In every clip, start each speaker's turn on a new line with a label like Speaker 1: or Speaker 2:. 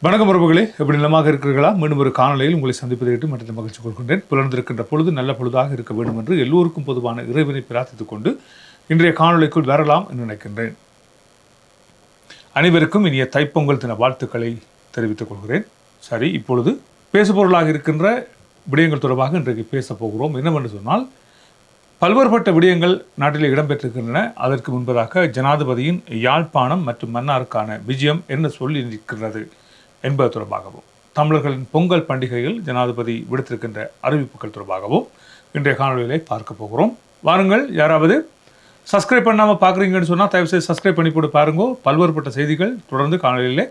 Speaker 1: வணக்கம் உறவுகளே. எப்படி நிலமாக இருக்கிறீர்களா? மீண்டும் ஒரு காணொலியில் உங்களை சந்திப்பதை விட்டு மற்ற மகிழ்ச்சி கொள்கின்றேன். புலர்ந்திருக்கின்ற பொழுது நல்ல பொழுதாக இருக்க வேண்டும் என்று எல்லோருக்கும் பொதுவான இறைவனை பிரார்த்தித்துக் கொண்டு இன்றைய காணொலிக்குள் வரலாம் என்று நினைக்கின்றேன். அனைவருக்கும் இனிய தைப்பொங்கல் தின வாழ்த்துக்களை தெரிவித்துக் கொள்கிறேன். சரி இப்பொழுது பேசுபொருளாக இருக்கின்ற விடயங்கள் தொடர்பாக இன்றைக்கு பேசப் போகிறோம். என்னவென்று சொன்னால் பல்வேறுபட்ட விடயங்கள் நாட்டில் இடம்பெற்றிருக்கின்றன. அதற்கு முன்பதாக ஜனாதிபதியின் யாழ்ப்பாணம் மற்றும் மன்னாருக்கான விஜயம் என்ன சொல்லி இருக்கின்றது என்பது தொடர்பாகவும் தமிழர்களின் பொங்கல் பண்டிகையில் ஜனாதிபதி விடுத்திருக்கின்ற அறிவிப்புகள் தொடர்பாகவும் இன்றைய காணொலியிலே பார்க்க போகிறோம். வாருங்கள் யாராவது சப்ஸ்கிரைப் பண்ணாமல் பார்க்குறீங்கன்னு சொன்னால் தயவுசெய்து சப்ஸ்கிரைப் பண்ணி போட்டு பாருங்கோ. பல்வேறுபட்ட செய்திகள் தொடர்ந்து காணொலியிலே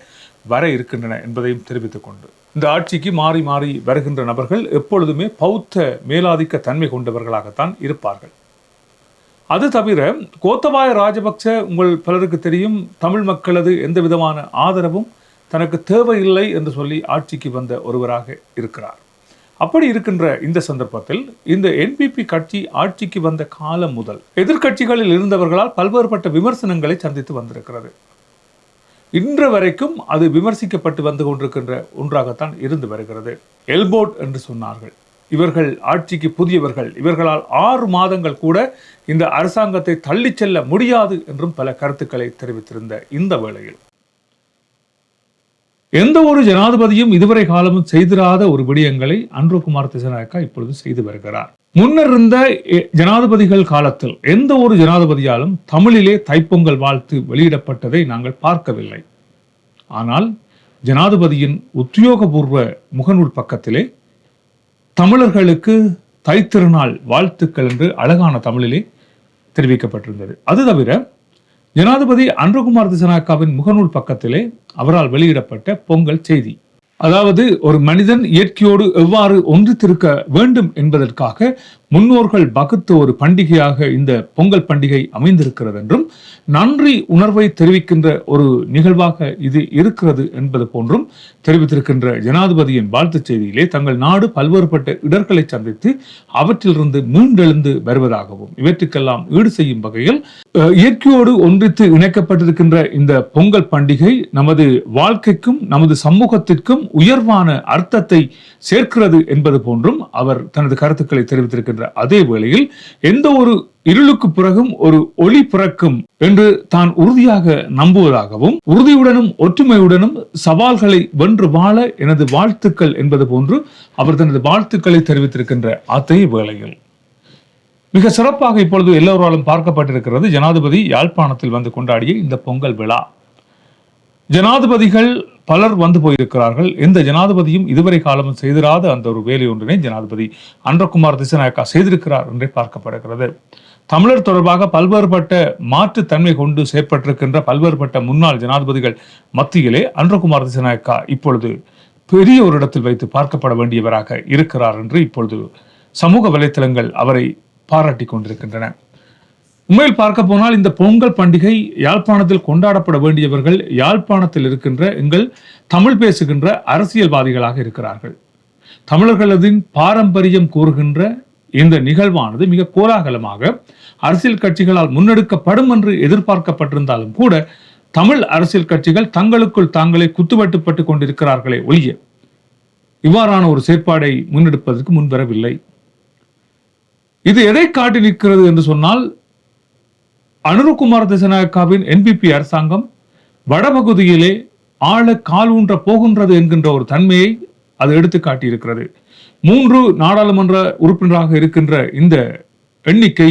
Speaker 1: வர இருக்கின்றன என்பதையும் தெரிவித்துக் கொண்டு. இந்த ஆட்சிக்கு மாறி மாறி வருகின்ற நபர்கள் எப்பொழுதுமே பௌத்த மேலாதிக்க தன்மை கொண்டவர்களாகத்தான் இருப்பார்கள். அது தவிர கோத்தபாய ராஜபக்ச உங்கள் பலருக்கு தெரியும் தமிழ் மக்களது எந்த விதமான ஆதரவும் தனக்கு தேவையில்லை என்று சொல்லி ஆட்சிக்கு வந்த ஒருவராக இருக்கிறார். அப்படி இருக்கின்ற இந்த சந்தர்ப்பத்தில் இந்த என்பிபி கட்சி ஆட்சிக்கு வந்த காலம் முதல் எதிர்க்கட்சிகளில் இருந்தவர்களால் பல்வேறுபட்ட விமர்சனங்களை சந்தித்து வந்திருக்கிறது. இன்று வரைக்கும் அது விமர்சிக்கப்பட்டு வந்து கொண்டிருக்கின்ற ஒன்றாகத்தான் இருந்து வருகிறது. எல்போர்ட் என்று சொன்னார்கள். இவர்கள் ஆட்சிக்கு புதியவர்கள். இவர்களால் ஆறு மாதங்கள் கூட இந்த அரசாங்கத்தை தள்ளிச் செல்ல முடியாது என்றும் பல கருத்துக்களை தெரிவித்திருந்த இந்த வேளையில் எந்த ஒரு ஜனாதிபதியும் இதுவரை காலமும் செய்திராத ஒரு விடயங்களை அன்ருகுமார் திசநாயக்கா இப்பொழுது செய்து வருகிறார். முன்னர் இருந்த ஜனாதிபதிகள் காலத்தில் எந்த ஒரு ஜனாதிபதியாலும் தமிழிலே தைப்பொங்கல் வாழ்த்து வெளியிடப்பட்டதை நாங்கள் பார்க்கவில்லை. ஆனால் ஜனாதிபதியின் உத்தியோகபூர்வ முகநூல் பக்கத்திலே தமிழர்களுக்கு தைத்திருநாள் வாழ்த்துக்கள் என்று அழகான தமிழிலே தெரிவிக்கப்பட்டிருந்தது. அது தவிர ஜனாதிபதி அன்றகுமார் திசனாக்காவின் முகநூல் பக்கத்திலே அவரால் வெளியிடப்பட்ட பொங்கல் செய்தி. அதாவது ஒரு மனிதன் இயற்கையோடு எவ்வாறு ஒன்றித்திருக்க வேண்டும் என்பதற்காக முன்னோர்கள் பகுத்து ஒரு பண்டிகையாக இந்த பொங்கல் பண்டிகை அமைந்திருக்கிறது என்றும் நன்றி உணர்வை தெரிவிக்கின்ற ஒரு நிகழ்வாக இது இருக்கிறது என்பது போன்றும் தெரிவித்திருக்கின்ற ஜனாதிபதியின் வாழ்த்துச் செய்தியிலே தங்கள் நாடு பல்வேறுபட்ட இடர்களை சந்தித்து அவற்றிலிருந்து மீண்டெழுந்து வருவதாகவும் இவற்றுக்கெல்லாம் ஈடு செய்யும் வகையில் இயற்கையோடு ஒன்றித்து இணைக்கப்பட்டிருக்கின்ற இந்த பொங்கல் பண்டிகை நமது வாழ்க்கைக்கும் நமது சமூகத்திற்கும் உயர்வான அர்த்தத்தை சேர்க்கிறது என்பது போன்றும் அவர் தனது கருத்துக்களை தெரிவித்திருக்கின்ற அதே வேளையில் எந்த ஒரு இருளுக்கு பிறகும் ஒரு ஒளி பிறக்கும் என்று தான் உறுதியாக நம்புவதாகவும் உறுதியுடனும் ஒற்றுமையுடனும் சவால்களை வென்று வாழ எனது வாழ்த்துக்கள் என்பது போன்று அவர் தனது வாழ்த்துக்களை தெரிவித்திருக்கின்ற அதே வேளையில். மிக சிறப்பாக இப்பொழுது எல்லோராலும் பார்க்கப்பட்டிருக்கிறது ஜனாதிபதி யாழ்ப்பாணத்தில் வந்து கொண்டாடிய இந்த பொங்கல் விழா. ஜனாதிபதிகள் பலர் வந்து போயிருக்கிறார்கள். எந்த ஜனாதிபதியும் இதுவரை காலமும் செய்திராத அந்த ஒரு வேலை ஒன்றினை ஜனாதிபதி அன்றகுமார் திசநாயக்கா செய்திருக்கிறார் என்றே பார்க்கப்படுகிறது. தமிழர் தொடர்பாக பல்வேறுபட்ட மாற்றுத்தன்மை கொண்டு செயற்பட்டிருக்கின்ற பல்வேறுபட்ட முன்னாள் ஜனாதிபதிகள் மத்தியிலே அன்றகுமார் திசநாயக்கா இப்பொழுது பெரிய ஒரு இடத்தில் வைத்து பார்க்கப்பட வேண்டியவராக இருக்கிறார் என்று இப்பொழுது சமூக வலைத்தளங்கள் அவரை பாராட்டி கொண்டிருக்கின்றன. உண்மையில் பார்க்க போனால் இந்த பொங்கல் பண்டிகை யாழ்ப்பாணத்தில் கொண்டாடப்பட வேண்டியவர்கள் யாழ்ப்பாணத்தில் இருக்கின்ற எங்கள் தமிழ் பேசுகின்ற அரசியல்வாதிகளாக இருக்கிறார்கள். தமிழர்களதின் பாரம்பரியம் கூறுகின்ற இந்த நிகழ்வானது மிக கோலாகலமாக அரசியல் கட்சிகளால் முன்னெடுக்கப்படும் என்று எதிர்பார்க்கப்பட்டிருந்தாலும் கூட தமிழ் அரசியல் கட்சிகள் தங்களுக்குள் தாங்களே குத்துவட்டுப்பட்டு கொண்டிருக்கிறார்களே ஒழிய இவ்வாறான ஒரு செயற்பாடை முன்னெடுப்பதற்கு முன்வரவில்லை இது எதை காட்டி நிற்கிறது என்று சொன்னால் அனுருகுமார் திசநாயக்காவின் என்பிபி அரசாங்கம் வடபகுதியிலே ஆழ கால் ஊன்ற போகின்றது என்கின்ற ஒரு தன்மையை அது எடுத்து காட்டியிருக்கிறது. மூன்று நாடாளுமன்ற உறுப்பினராக இருக்கின்ற இந்த எண்ணிக்கை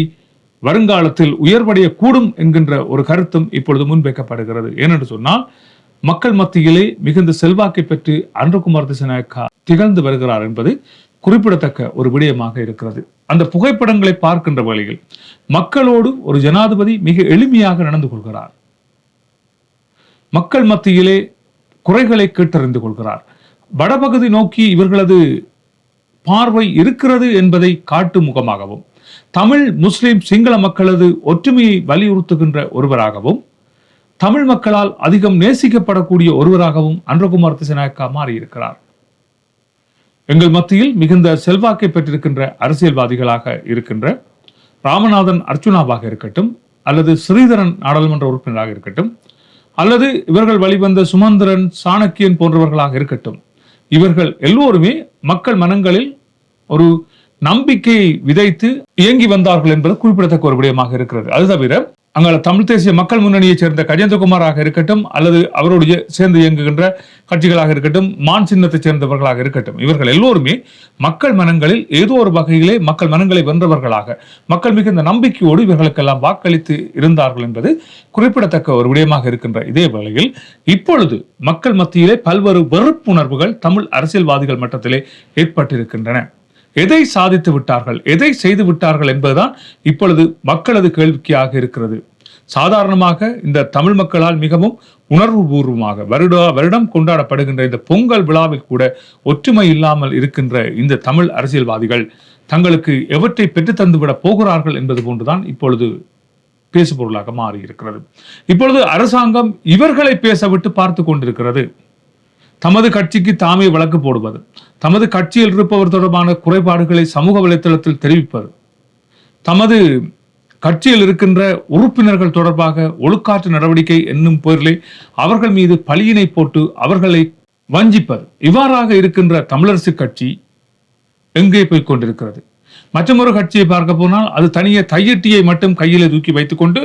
Speaker 1: வருங்காலத்தில் உயர்வடைய கூடும் என்கின்ற ஒரு கருத்தும் இப்பொழுது முன்வைக்கப்படுகிறது. ஏனென்று சொன்னால் மக்கள் மத்தியிலே மிகுந்த செல்வாக்கை பெற்று அன்றகுமார் திசநாயக்கா திகழ்ந்து வருகிறார் என்பது குறிப்பிடத்தக்க ஒரு விடயமாக இருக்கிறது. அந்த புகைப்படங்களை பார்க்கின்ற வகையில் மக்களோடு ஒரு ஜனாதிபதி மிக எளிமையாக நடந்து கொள்கிறார். மக்கள் மத்தியிலே குறைகளை கேட்டறிந்து கொள்கிறார். வடபகுதி நோக்கி இவர்களது பார்வை இருக்கிறது என்பதை காட்டும் முகமாகவும் தமிழ் முஸ்லிம் சிங்கள மக்களது ஒற்றுமையை வலியுறுத்துகின்ற ஒருவராகவும் தமிழ் மக்களால் அதிகம் நேசிக்கப்படக்கூடிய ஒருவராகவும் அன்றகுமார் திசநாயக்கா மாறியிருக்கிறார். எங்கள் மத்தியில் மிகுந்த செல்வாக்கை பெற்றிருக்கின்ற அரசியல்வாதிகளாக இருக்கின்ற ராமநாதன் அர்ச்சுனாவாக இருக்கட்டும் அல்லது ஸ்ரீதரன் நாடாளுமன்ற உறுப்பினராக இருக்கட்டும் அல்லது இவர்கள் வழிவந்த சுமந்திரன் சாணக்கியன் போன்றவர்களாக இருக்கட்டும் இவர்கள் எல்லோருமே மக்கள் மனங்களில் ஒரு நம்பிக்கை விதைத்து இயங்கி வந்தார்கள் என்பது குறிப்பிடத்தக்க ஒரு விடயமாக இருக்கிறது. அது தவிர அங்கே தமிழ் தேசிய மக்கள் முன்னணியைச் சேர்ந்த கஜேந்திரகுமாராக இருக்கட்டும் அல்லது அவருடைய சேர்ந்து இயங்குகின்ற கட்சிகளாக இருக்கட்டும் மான் சின்னத்தைச் சேர்ந்தவர்களாக இருக்கட்டும் இவர்கள் எல்லோருமே மக்கள் மனங்களில் ஏதோ ஒரு வகையிலே மக்கள் மனங்களை வென்றவர்களாக மக்கள் மிகுந்த நம்பிக்கையோடு இவர்களுக்கெல்லாம் வாக்களித்து இருந்தார்கள் என்பது குறிப்பிடத்தக்க ஒரு விடயமாக இருக்கின்ற இதே வேளையில் இப்பொழுது மக்கள் மத்தியிலே பல்வேறு வெறுப்புணர்வுகள் தமிழ் அரசியல்வாதிகள் மட்டத்திலே ஏற்பட்டிருக்கின்றன. எதை சாதித்து விட்டார்கள் எதை செய்து விட்டார்கள் என்பதுதான் இப்பொழுது மக்களது கேள்விக்காக இருக்கிறது. சாதாரணமாக இந்த தமிழ் மக்களால் மிகவும் உணர்வுபூர்வமாக வருட வருடம் கொண்டாடப்படுகின்ற இந்த பொங்கல் விழாவில் கூட ஒற்றுமை இல்லாமல் இருக்கின்ற இந்த தமிழ் அரசியல்வாதிகள் தங்களுக்கு எவற்றை பெற்றுத்தந்துவிட போகிறார்கள் என்பது போன்றுதான் இப்பொழுது பேசுபொருளாக மாறி இருக்கிறது இப்பொழுது அரசாங்கம் இவர்களை பேசவிட்டு பார்த்து கொண்டிருக்கிறது. தமது கட்சிக்கு தாமே வழக்கு போடுவது தமது கட்சியில் இருப்பவர் தொடர்பான குறைபாடுகளை சமூக வலைத்தளத்தில் தெரிவிப்பது தமது கட்சியில் இருக்கின்ற உறுப்பினர்கள் தொடர்பாக ஒழுக்காற்று நடவடிக்கை என்னும் பொருளை அவர்கள் மீது பழியினை போட்டு அவர்களை வஞ்சிப்பது. இவ்வாறாக இருக்கின்ற தமிழரசு கட்சி எங்கே போய் கொண்டிருக்கிறது? மற்றொரு கட்சியை பார்க்க போனால் அது தனியே தையட்டியை மட்டும் கையிலே தூக்கி வைத்துக்கொண்டு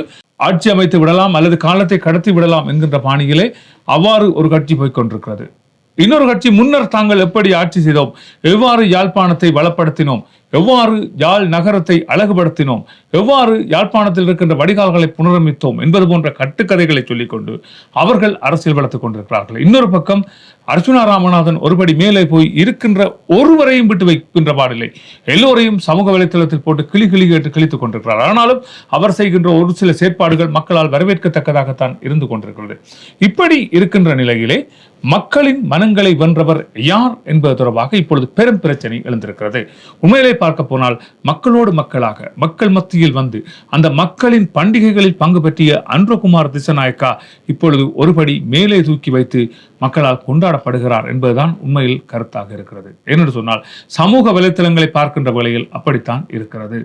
Speaker 1: ஆட்சி அமைத்து விடலாம் அல்லது காலத்தை கடத்தி விடலாம் என்கின்ற பாணியிலே அவ்வாறு ஒரு கட்சி போய்க் கொண்டிருக்கிறது. இன்னொரு கட்சி முன்னர் தாங்கள் எப்படி ஆட்சி செய்தோம்? எவ்வாறு யாழ்ப்பாணத்தை வளப்படுத்தினோம்? எவ்வாறு யாழ் நகரத்தை அழகுபடுத்தினோம்? எவ்வாறு யாழ்ப்பாணத்தில் இருக்கின்ற வடிகால்களை புனரமைத்தோம்? என்பது போன்ற கட்டுக்கதைகளை சொல்லிக்கொண்டு அவர்கள் அரசியல் வளர்த்துக் கொண்டிருக்கிறார்கள். இன்னொரு பக்கம் அர்ஜுனா ராமநாதன் ஒருபடி மேலே போய் இருக்கின்ற ஒருவரையும் விட்டு வைக்கின்ற பாடில்லை. எல்லோரையும் சமூக வலைத்தளத்தில் போட்டு கிளி கிளி கேட்டு கிழித்துக் கொண்டிருக்கிறார். ஆனாலும் அவர் செய்கின்ற ஒரு சில செயற்பாடுகள் மக்களால் வரவேற்கத்தக்கதாகத்தான் இருந்து கொண்டிருக்கிறது. இப்படி இருக்கின்ற நிலையிலே மக்களின் மனங்களை வென்றவர் யார் என்பது தொடர்பாக இப்பொழுது பெரும் பிரச்சனை எழுந்திருக்கிறது. உண்மையிலே பார்க்க போனால் மக்களோடு மக்களாக மக்கள் மத்தியில் வந்து அந்த மக்களின் பண்டிகைகளில் பங்கு பற்றிய அன்றகுமார் திசநாயக்கா இப்பொழுது ஒருபடி மேலே தூக்கி வைத்து மக்களால் கொண்டாடப்படுகிறார் என்பதுதான் உண்மையில் கருத்தாக இருக்கிறது. ஏனென்று சொன்னால் சமூக வலைத்தளங்களை பார்க்கின்ற வகையில் அப்படித்தான் இருக்கிறது.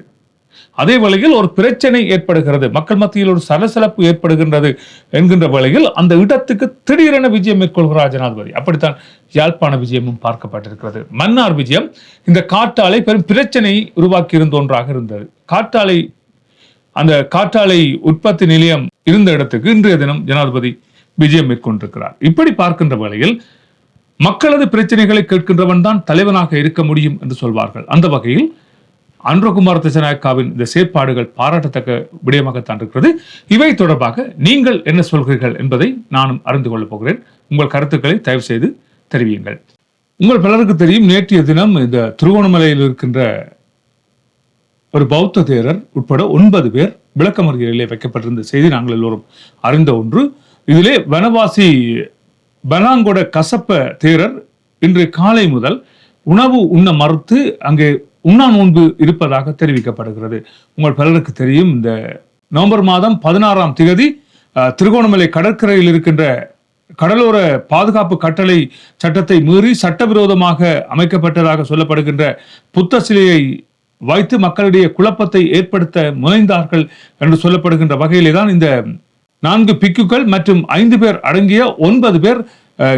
Speaker 1: அதே வேளையில் ஒரு பிரச்சனை ஏற்படுகிறது. மக்கள் மத்தியில் ஒரு சலசலப்பு ஏற்படுகின்றது என்கின்ற வேளையில் அந்த இடத்துக்கு திடீரென விஜயம் மேற்கொள்கிறார் ஜனாதிபதி அப்படித்தான் யாழ்ப்பாண விஜயமும் பார்க்கப்பட்டிருக்கிறது. மன்னார் விஜயம் இந்த காற்றாலை பெரும் பிரச்சனை உருவாக்கி இருந்த ஒன்றாக இருந்தது. காற்றாலை அந்த காற்றாலை உற்பத்தி நிலையம் இருந்த இடத்துக்கு இன்றைய தினம் ஜனாதிபதி விஜயம் மேற்கொண்டிருக்கிறார். இப்படி பார்க்கின்ற வேளையில் மக்களது பிரச்சனைகளை கேட்கின்றவன் தான் தலைவனாக இருக்க முடியும் என்று சொல்வார்கள். அந்த வகையில் அன்றகுமார் திசநாயக்காவின் இந்த செயற்பாடுகள் பாராட்டத்தக்க விடயமாகத்தான் இருக்கிறது. இவை தொடர்பாக நீங்கள் என்ன சொல்கிறீர்கள் என்பதை நானும் அறிந்து கொள்ளப் போகிறேன். உங்கள் கருத்துக்களை தயவு செய்து தெரிவியுங்கள். உங்கள் பலருக்கு தெரியும் நேற்றைய தினம் இந்த திருவோணமலையில் இருக்கின்ற ஒரு பௌத்த தேரர் உட்பட ஒன்பது பேர் விளக்கமறியலிலே வைக்கப்பட்டிருந்த செய்தி நாங்கள் எல்லோரும் அறிந்த ஒன்று. இதிலே வனவாசி பலாங்கொட கசப்ப தேரர் இன்று காலை முதல் உணவு உண்ண மறுத்து அங்கே உண்ணா நோன்பு இருப்பதாக தெரிவிக்கப்படுகிறது. உங்கள் பலருக்கு தெரியும் இந்த நவம்பர் மாதம் பதினாறாம் திகதி திருகோணமலை கடற்கரையில் இருக்கின்ற கடலோர பாதுகாப்பு கட்டளை சட்டத்தை மீறி சட்டவிரோதமாக அமைக்கப்பட்டதாக சொல்லப்படுகின்ற புத்த சிலையை வைத்து மக்களிடையே குழப்பத்தை ஏற்படுத்த முனைந்தார்கள் என்று சொல்லப்படுகின்ற வகையிலே தான் இந்த நான்கு பிக்குகள் மற்றும் ஐந்து பேர் அடங்கிய ஒன்பது பேர்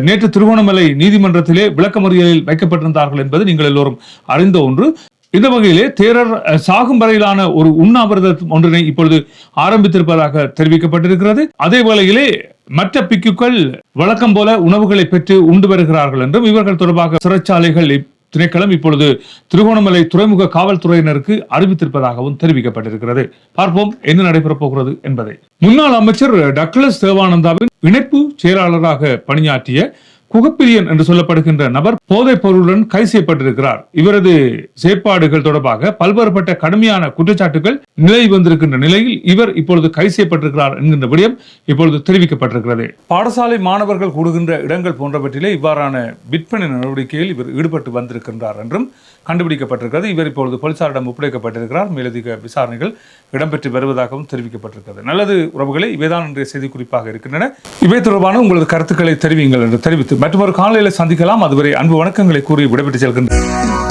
Speaker 1: நேற்று திருவோணமலை நீதிமன்றத்திலே விளக்கமறியலில் வைக்கப்பட்டிருந்தார்கள் என்பது நீங்கள் எல்லோரும் அறிந்த ஒன்று. இந்த வகையிலே தேரர் சாகும் வரையிலான ஒரு உண்ணாவிரதம் ஒன்றினை இப்பொழுது ஆரம்பித்திருப்பதாக தெரிவிக்கப்பட்டிருக்கிறது. அதே வேளையிலே மற்ற பிக்குகள் வழக்கம் போல உணவுகளை பெற்று உண்டு வருகிறார்கள் என்றும் இவர்கள் தொடர்பாக சிறைச்சாலைகள் இப்- திணைக்களம் இப்பொழுது திருகோணமலை துறைமுக காவல்துறையினருக்கு அறிவித்திருப்பதாகவும் தெரிவிக்கப்பட்டிருக்கிறது. பார்ப்போம் என்ன நடைபெறப் போகிறது என்பதை. முன்னாள் அமைச்சர் டக்ளஸ் தேவானந்தாவின் இணைப்பு செயலாளராக பணியாற்றிய குகப்பிரியன் என்று சொல்லப்படுகின்ற நபர் போதைப் பொருளுடன் கைது செய்யப்பட்டிருக்கிறார். இவரது செயற்பாடுகள் தொடர்பாக பல்வேறுபட்ட கடுமையான குற்றச்சாட்டுகள் நிலை வந்திருக்கின்ற நிலையில் இவர் இப்பொழுது கைது செய்யப்பட்டிருக்கிறார் என்கின்ற விடயம் இப்பொழுது தெரிவிக்கப்பட்டிருக்கிறது. பாடசாலை மாணவர்கள் கூடுகின்ற இடங்கள் போன்றவற்றிலே இவ்வாறான விற்பனை நடவடிக்கையில் இவர் ஈடுபட்டு வந்திருக்கின்றார் என்றும் கண்டுபிடிக்கப்பட்டிருக்கிறது. இவர் இப்பொழுது போலீசாரிடம் ஒப்படைக்கப்பட்டிருக்கிறார். மேலதிக விசாரணைகள் இடம்பெற்று வருவதாகவும் தெரிவிக்கப்பட்டிருக்கிறது. நல்லது உறவுகளை இவைதான் இன்றைய செய்தி குறிப்பாக இருக்கின்றன. இவை தொடர்பான உங்களது கருத்துக்களை தெரிவியுங்கள் என்று தெரிவித்து மற்றொரு காலையில் சந்திக்கலாம். அதுவரை அன்பு வணக்கங்களை கூறி விடைபெற்று செல்கின்றனர்